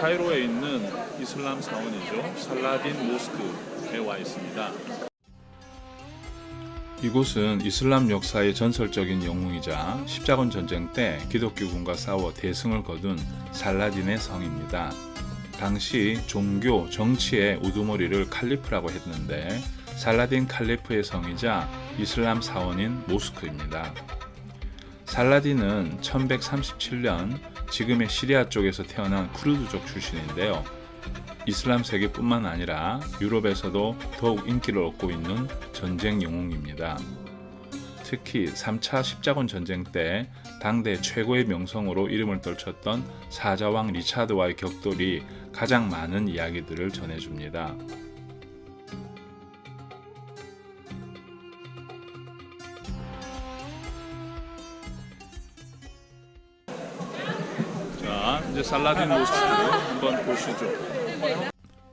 카이로에 있는 이슬람 사원이죠. 살라딘 모스크에 와 있습니다. 이곳은 이슬람 역사의 전설적인 영웅이자 십자군 전쟁 때 기독교군과 싸워 대승을 거둔 살라딘의 성입니다. 당시 종교, 정치의 우두머리를 칼리프라고 했는데 살라딘 칼리프의 성이자 이슬람 사원인 모스크입니다. 살라딘은 1137년 지금의 시리아 쪽에서 태어난 쿠르드족 출신인데요. 이슬람 세계뿐만 아니라 유럽에서도 더욱 인기를 얻고 있는 전쟁 영웅입니다. 특히 3차 십자군 전쟁 때 당대 최고의 명성으로 이름을 떨쳤던 사자왕 리차드와의 격돌이 가장 많은 이야기들을 전해줍니다. 이제 살라딘 모습 한번 보시죠.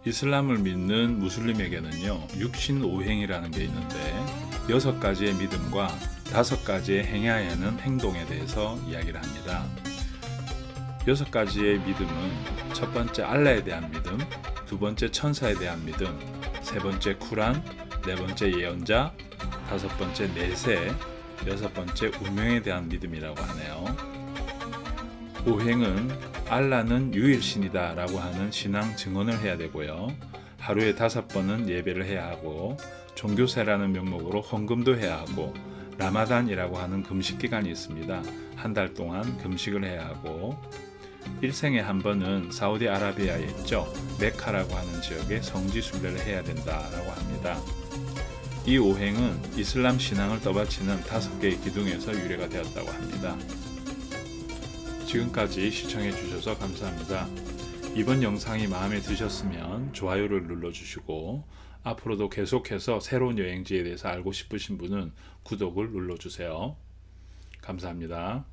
이슬람을 믿는 무슬림에게는요, 육신 오행이라는 게 있는데, 여섯 가지의 믿음과 다섯 가지의 행해야 하는 행동에 대해서 이야기를 합니다. 여섯 가지의 믿음은 첫 번째 알라에 대한 믿음, 두 번째 천사에 대한 믿음, 세 번째 쿠란, 네 번째 예언자, 다섯 번째 내세, 여섯 번째 운명에 대한 믿음이라고 하네요. 오행은 알라는 유일신이다 라고 하는 신앙 증언을 해야 되고요. 하루에 다섯 번은 예배를 해야 하고 종교세라는 명목으로 헌금도 해야 하고 라마단이라고 하는 금식 기간이 있습니다. 한 달 동안 금식을 해야 하고 일생에 한 번은 사우디아라비아에 있죠. 메카라고 하는 지역에 성지 순례를 해야 된다라고 합니다. 이 오행은 이슬람 신앙을 떠받치는 다섯 개의 기둥에서 유래가 되었다고 합니다. 지금까지 시청해 주셔서 감사합니다. 이번 영상이 마음에 드셨으면 좋아요를 눌러주시고 앞으로도 계속해서 새로운 여행지에 대해서 알고 싶으신 분은 구독을 눌러주세요. 감사합니다.